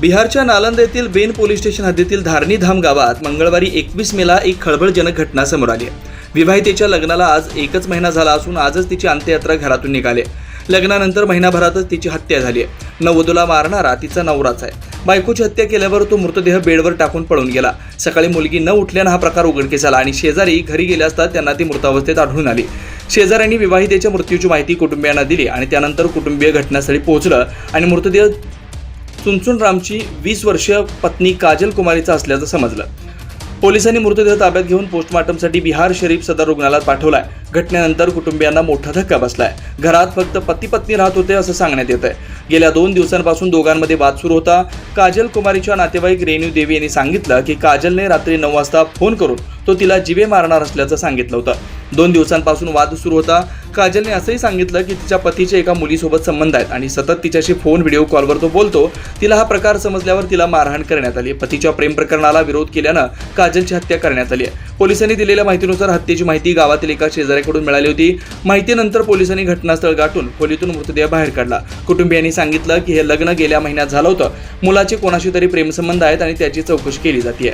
बिहारच्या नालंद येथील बेन police station हद्दीतील धारणी धाम गावात मंगळवारी एकवीस मेला एक खळबळजनक घटना समोर आली. आहे विवाहितेच्या लग्नाला आज एकच महिना झाला असून आजच तिची अंत्ययात्रा घरातून निघाली. लग्नानंतर महिनाभरातच तिची हत्या झाली. आहे नववधूला मारणारा तिचा नवराच आहे. बायकोची हत्या केल्यावर तो मृतदेह बेडवर टाकून पळून गेला. सकाळी मुलगी न उठल्यानं हा प्रकार उघडकीस आला आणि शेजारी घरी गेले असता त्यांना ती मृतावस्थेत आढळून आली. शेजाऱ्यांनी विवाहितेच्या मृत्यूची माहिती कुटुंबियांना दिली आणि त्यानंतर कुटुंबीय घटनास्थळी पोहोचलं आणि मृतदेह चुनचुन रामची वीस वर्षीय पत्नी काजल कुमारीचा असल्याचं समजलं. पोलिसांनी मृतदेह ताब्यात घेऊन पोस्टमॉर्टमसाठी बिहार शरीफ सदर रुग्णालयात पाठवलाय. घटनेनंतर कुटुंबियांना मोठा धक्का बसलाय. घरात फक्त पती पत्नी राहत होते असं सांगण्यात येत आहे गेल्या दोन दिवसांपासून दोघांमध्ये वाद सुरू होता. काजल कुमारीच्या नातेवाईक रेणू देवी यांनी सांगितलं की काजलने रात्री नऊ वाजता फोन करून तो तिला जिवे मारणार असल्याचं सांगितलं होतं. दोन दिवसांपासून वाद सुरू होता. काजलने असंही सांगितलं की तिच्या पतीचे एका मुलीसोबत संबंध आहेत आणि सतत तिच्याशी फोन व्हिडिओ कॉलवर तो बोलतो. तिला हा प्रकार समजल्यावर तिला मारहाण करण्यात आली. पतीच्या प्रेम प्रकरणाला विरोध केल्यानं काजलची हत्या करण्यात आली आहे. पोलिसांनी दिलेल्या माहितीनुसार हत्येची माहिती गावातील एका शेजाऱ्याकडून मिळाली होती. माहितीनंतर पोलिसांनी घटनास्थळ गाठून खोलीतून मृतदेह बाहेर काढला. कुटुंबियांनी सांगितलं की हे लग्न गेल्या महिन्यात झालं होतं. मुलाचे कोणाशी तरी प्रेमसंबंध आहेत आणि त्याची चौकशी केली जाते